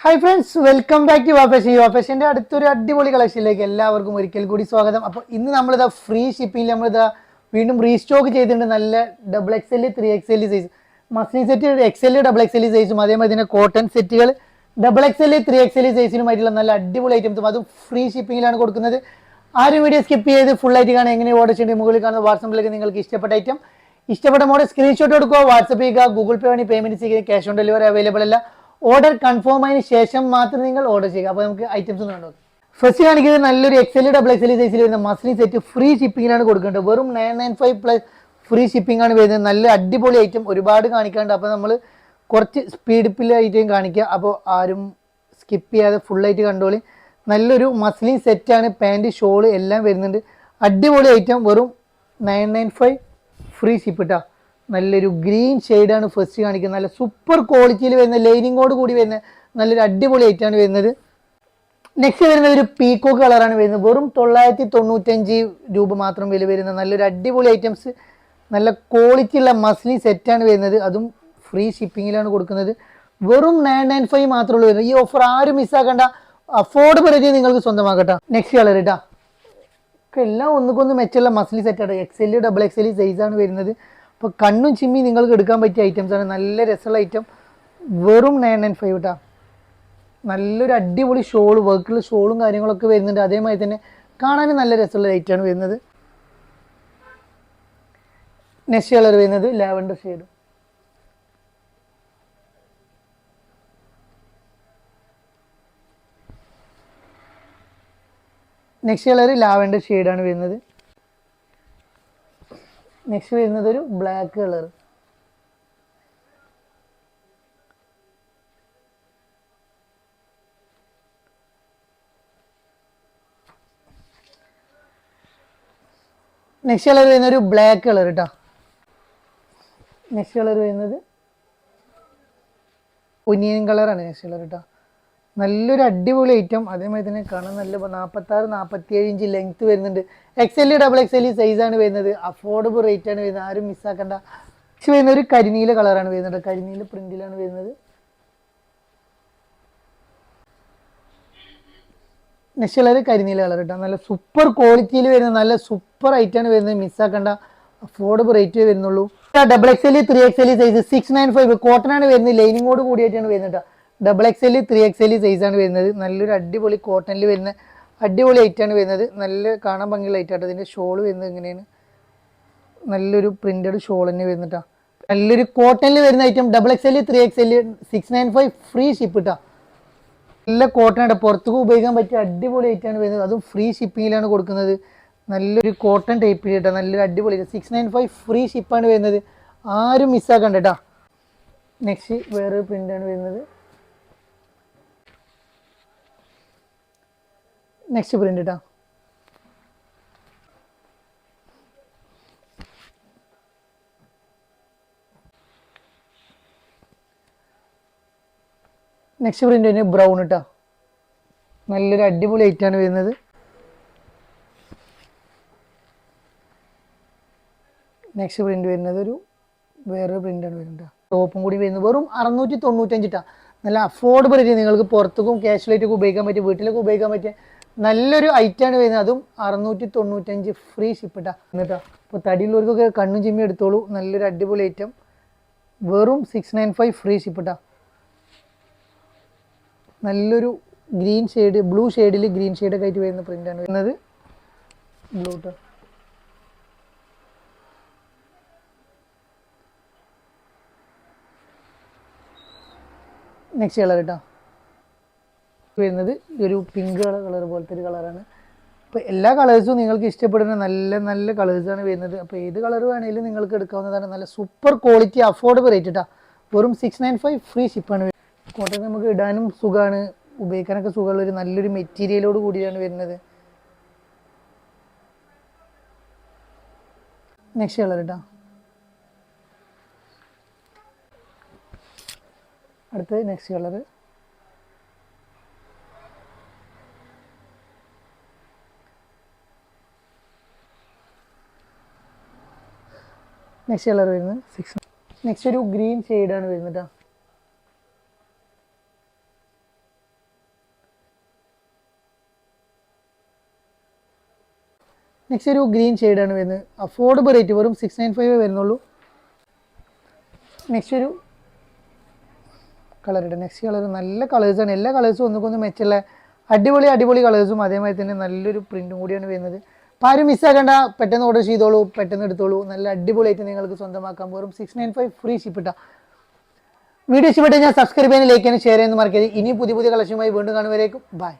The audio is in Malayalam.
Hi friends welcome back to വാഫേഷൻ വാഫേഷന്റെ അടുത്തൊരു അടിപൊളി കളക്ഷനിലേക്ക് എല്ലാവർക്കും ഒരിക്കൽ കൂടി സ്വാഗതം. അപ്പോൾ ഇന്ന് നമ്മളിതാ ഫ്രീ ഷിപ്പിംഗിൽ നമ്മളിതാ വീണ്ടും റീസ്റ്റോക്ക് ചെയ്തിട്ടുണ്ട് നല്ല double X L three X L size muslin set X L double X L സൈസും അതേമാതിരി തന്നെ കോട്ടൺ സെറ്റുകൾ double X L three X L സൈസിനുമായിട്ടുള്ള നല്ല അടിപൊളി ഐറ്റംസും അതും ഫ്രീ ഷിപ്പിങ്ങിലാണ് കൊടുക്കുന്നത്. ആരും വീഡിയോ സ്കിപ്പ് ചെയ്ത് ഫുൾ ആയിട്ട് കാണാൻ എങ്ങനെ ഓർഡർ ചെയ്യേണ്ടത് മുകളിൽ കാണുന്ന വാട്സപ്പിലേക്ക് നിങ്ങൾക്ക് ഇഷ്ടപ്പെട്ട ഐറ്റം ഇഷ്ടപ്പെട്ട മോഡൽ സ്ക്രീൻഷോട്ട് എടുക്കുക വാട്സപ്പ് ചെയ്യുക ഗൂഗിൾ പേ വഴി പേയ്മെന്റ് ചെയ്യുക ക്യാഷ് ഓൺ ഡെലിവറി അവൈലബിൾ അല്ല. ഓർഡർ കൺഫേം ആയതിനു ശേഷം മാത്രം നിങ്ങൾ ഓർഡർ ചെയ്യുക. അപ്പോൾ നമുക്ക് ഐറ്റംസ് ഒന്ന് കണ്ടു ഫസ്റ്റ് കാണിക്കുന്നത് നല്ലൊരു എക്സൽ ഡബിൾ എക്സൽ സൈസിൽ വരുന്ന മസ്ലി സെറ്റ് ഫ്രീ ഷിപ്പിങ്ങിനാണ് കൊടുക്കേണ്ടത്. വെറും nine nine five plus free shipping ആണ് വരുന്നത്. നല്ല അടിപൊളി ഐറ്റം ഒരുപാട് കാണിക്കാണ്ട് അപ്പോൾ നമ്മൾ കുറച്ച് സ്പീഡിപ്പിൽ ഐറ്റം കാണിക്കുക അപ്പോൾ ആരും സ്കിപ്പ് ചെയ്യാതെ ഫുള്ളായിട്ട് കണ്ടോളി. നല്ലൊരു മസ്ലിൻ സെറ്റാണ് പാന്റ് ഷോൾ എല്ലാം വരുന്നുണ്ട്. അടിപൊളി ഐറ്റം വെറും nine nine five free ship ഇട്ടാ നല്ലൊരു ഗ്രീൻ ഷെയ്ഡാണ് ഫസ്റ്റ് കാണിക്കുന്നത്. നല്ല സൂപ്പർ ക്വാളിറ്റിയിൽ വരുന്ന ലൈനിങ്ങോട് കൂടി വരുന്ന നല്ലൊരു അടിപൊളി ആയിട്ടാണ് വരുന്നത്. നെക്സ്റ്റ് വരുന്നത് ഒരു പീക്കോ കളറാണ് വരുന്നത്. വെറും തൊള്ളായിരത്തി തൊണ്ണൂറ്റഞ്ച് രൂപ മാത്രം വില വരുന്ന നല്ലൊരു അടിപൊളി ഐറ്റംസ് നല്ല ക്വാളിറ്റി ഉള്ള മസ്ലി സെറ്റാണ് വരുന്നത്. അതും ഫ്രീ ഷിപ്പിങ്ങിലാണ് കൊടുക്കുന്നത്. വെറും നയൻ നയൻ ഫൈവ് മാത്രമേ ഉള്ളൂ ഈ ഓഫർ ആരും മിസ്സാക്കണ്ട അഫോർഡബിലിറ്റി നിങ്ങൾക്ക് സ്വന്തമാക്കട്ടെ. നെക്സ്റ്റ് കളർ ഇട്ടാ. എല്ലാം ഒന്നുകൊന്ന് മെച്ചമുള്ള മസ്ലി സെറ്റാണ് X L double X L സൈസാണ് വരുന്നത്. അപ്പോൾ കണ്ണും ചിമ്മി നിങ്ങൾക്ക് എടുക്കാൻ പറ്റിയ ഐറ്റംസ് ആണ്. നല്ല രസമുള്ള ഐറ്റം വെറും നയൻ നയൻ ഫൈവ് കേട്ടോ നല്ലൊരു അടിപൊളി ഷോൾ വർക്കിൽ ഷോളും കാര്യങ്ങളൊക്കെ വരുന്നുണ്ട്. അതേമാതിരി തന്നെ കാണാനും നല്ല രസമുള്ള ലൈറ്റാണ് വരുന്നത്. നെക്സ്റ്റ് കളർ വരുന്നത് lavender shade next colour lavender ഷെയ്ഡാണ് വരുന്നത്. നെക്സ്റ്റ് വരുന്നത് ഒരു ബ്ലാക്ക് കളർ നെക്സ്റ്റ് കളർ വരുന്നത് ഒരു ബ്ലാക്ക് കളർ കേട്ടോ നെക്സ്റ്റ് കളർ വരുന്നത് ഒനിയൻ കളറാണ് നെക്സ്റ്റ് കളർ കേട്ടോ നല്ലൊരു അടിപൊളി ഐറ്റം അതേമാതിരി തന്നെ കാണാൻ നല്ല നാൽപ്പത്താറ് നാൽപ്പത്തി ഏഴ് ഇഞ്ച് ലെങ്ത് വരുന്നുണ്ട്. X L double X L സൈസാണ് വരുന്നത്. അഫോർഡബിൾ റേറ്റ് ആണ് വരുന്നത്. ആരും മിസ്സാക്കണ്ട പക്ഷെ വരുന്ന ഒരു കരിനീല കളറാണ് വരുന്നത് കരിനീല പ്രിന്റിലാണ് വരുന്നത്. നെക്സ്റ്റ് കളർ കരിനീല കളർ കേട്ടോ. നല്ല സൂപ്പർ ക്വാളിറ്റിയിൽ വരുന്ന നല്ല സൂപ്പർ ഐറ്റാണ് വരുന്നത്. മിസ്സാക്കണ്ട അഫോർഡബിൾ റേറ്റ് വരുന്നുള്ളൂ double X L three X L size six nine five cotton ആണ് വരുന്നത്. ലൈനിങ്ങോട് കൂടിയിട്ടാണ് വരുന്നത് double X L three X L സൈസാണ് വരുന്നത്. നല്ലൊരു അടിപൊളി കോട്ടണിൽ വരുന്ന അടിപൊളി ഐറ്റാണ് വരുന്നത്. നല്ല കാണാൻ ഭംഗിയുള്ള ഐറ്റാണ് ഇതിന്റെ ഷോൾ വരുന്നത് ഇങ്ങനെയാണ് നല്ലൊരു പ്രിന്റഡ് ഷോൾ തന്നെ വരുന്നിട്ടാ. നല്ലൊരു കോട്ടണിൽ വരുന്ന item double X L three X L six nine five free ship ഇട്ടാ. നല്ല കോട്ടൺ ആണ് പുറത്തേക്ക് ഉപയോഗിക്കാൻ പറ്റിയ അടിപൊളി ഐറ്റാണ് വരുന്നത്. അതും ഫ്രീ ഷിപ്പിങ്ങിലാണ് കൊടുക്കുന്നത്. നല്ലൊരു കോട്ടൺ ടൈപ്പ് കേട്ടോ നല്ലൊരു അടിപൊളി സിക്സ് നയൻ ഫൈവ് ഫ്രീ ഷിപ്പാണ് വരുന്നത്. ആരും മിസ്സാക്കണ്ട കേട്ടോ നെക്സ്റ്റ് വേറൊരു പ്രിന്റാണ് വരുന്നത്. നെക്സ്റ്റ് പ്രിന്റ് കേട്ടോ നെക്സ്റ്റ് പ്രിന്റ് തന്നെ ബ്രൗൺ ഇട്ടാ. നല്ലൊരു അടിപൊളി ഐറ്റാണ് വരുന്നത്. നെക്സ്റ്റ് പ്രിന്റ് വരുന്നത് ഒരു വേറെ പ്രിന്റാണ് വരുന്നത്. ടോപ്പും കൂടി വരുന്നത് വെറും അറുന്നൂറ്റി തൊണ്ണൂറ്റഞ്ചിട്ടാണ് നല്ല അഫോർഡബിൾ ആയിട്ട് നിങ്ങൾക്ക് പുറത്തേക്കും ക്യാഷ്വലായിട്ടൊക്കെ ഉപയോഗിക്കാൻ പറ്റിയ വീട്ടിലൊക്കെ ഉപയോഗിക്കാൻ പറ്റിയ നല്ലൊരു ഐറ്റാണ് വരുന്നത്. അതും അറുന്നൂറ്റി തൊണ്ണൂറ്റഞ്ച് ഫ്രീ ഷിപ്പ് എന്നിട്ടാ ഇപ്പൊ തടിയുള്ളവർക്കൊക്കെ കണ്ണും ചിമ്മി എടുത്തോളൂ. നല്ലൊരു അടിപൊളി ഐറ്റം വെറും six nine five free ship നല്ലൊരു ഗ്രീൻ ഷെയ്ഡ് ബ്ലൂ ഷെയ്ഡിൽ ഗ്രീൻ ഷെയ്ഡൊക്കെ ആയിട്ട് വരുന്ന പ്രിന്റാണ് വരുന്നത്. ബ്ലൂ ട്ടോ. നെക്സ്റ്റ് കളർ കേട്ടോ വരുന്നത് ഈ ഒരു പിങ്ക് കളർ പോലത്തെ ഒരു കളറാണ് അപ്പോൾ എല്ലാ കളേഴ്സും നിങ്ങൾക്ക് ഇഷ്ടപ്പെടുന്ന നല്ല നല്ല കളേഴ്സാണ് വരുന്നത്. അപ്പോൾ ഏത് കളർ വേണമെങ്കിലും നിങ്ങൾക്ക് എടുക്കാവുന്നതാണ്. നല്ല സൂപ്പർ ക്വാളിറ്റി അഫോർഡബിൾ റേറ്റ് കേട്ടോ വെറും സിക്സ് നയൻ ഫൈവ് ഫ്രീ ഷിപ്പാണ് കോട്ടൺ നമുക്ക് ഇടാനും സുഖമാണ് ഉപയോഗിക്കാനൊക്കെ സുഖമുള്ള ഒരു നല്ലൊരു മെറ്റീരിയലോട് കൂടിയാണ് വരുന്നത്. നെക്സ്റ്റ് കളർ കേട്ടോ അടുത്തത് നെക്സ്റ്റ് കളർ നെക്സ്റ്റ് കളർ വരുന്നത് സിക്സ് നെക്സ്റ്റ് ഒരു ഗ്രീൻ ഷെയ്ഡാണ് വരുന്നത് നെക്സ്റ്റ് ഒരു ഗ്രീൻ ഷെയ്ഡാണ് വരുന്നത്. അഫോർഡബിൾ റേറ്റ് വെറും സിക്സ് നയൻ ഫൈവ് വരുന്നുള്ളൂ. നെക്സ്റ്റ് ഒരു കളറുണ്ട് നെക്സ്റ്റ് കളർ നല്ല കളേഴ്സാണ് എല്ലാ കളേഴ്സും ഒന്നുകൊന്നും മെച്ചമുള്ള അടിപൊളി അടിപൊളി കളേഴ്സും അതേമാതിരി തന്നെ നല്ലൊരു പ്രിന്റും കൂടിയാണ് വരുന്നത്. അപ്പോൾ ആരും മിസ്സാക്കണ്ട പെട്ടെന്ന് ഓർഡർ ചെയ്തോളൂ പെട്ടെന്ന് എടുത്തോളൂ. നല്ല അടിപൊളിയായിട്ട് നിങ്ങൾക്ക് സ്വന്തമാക്കാൻ വെറും six nine five free ship video ഇഷ്ടപ്പെട്ട് ഞാൻ സബ്സ്ക്രൈബ് ചെയ്യാൻ ലൈക്ക് ചെയ്യാൻ ഷെയർ ചെയ്യാൻ മറക്കരുത്. ഇനി പുതിയ പുതിയ കളക്ഷനുമായി വീണ്ടും കാണുവരേക്കും ബൈ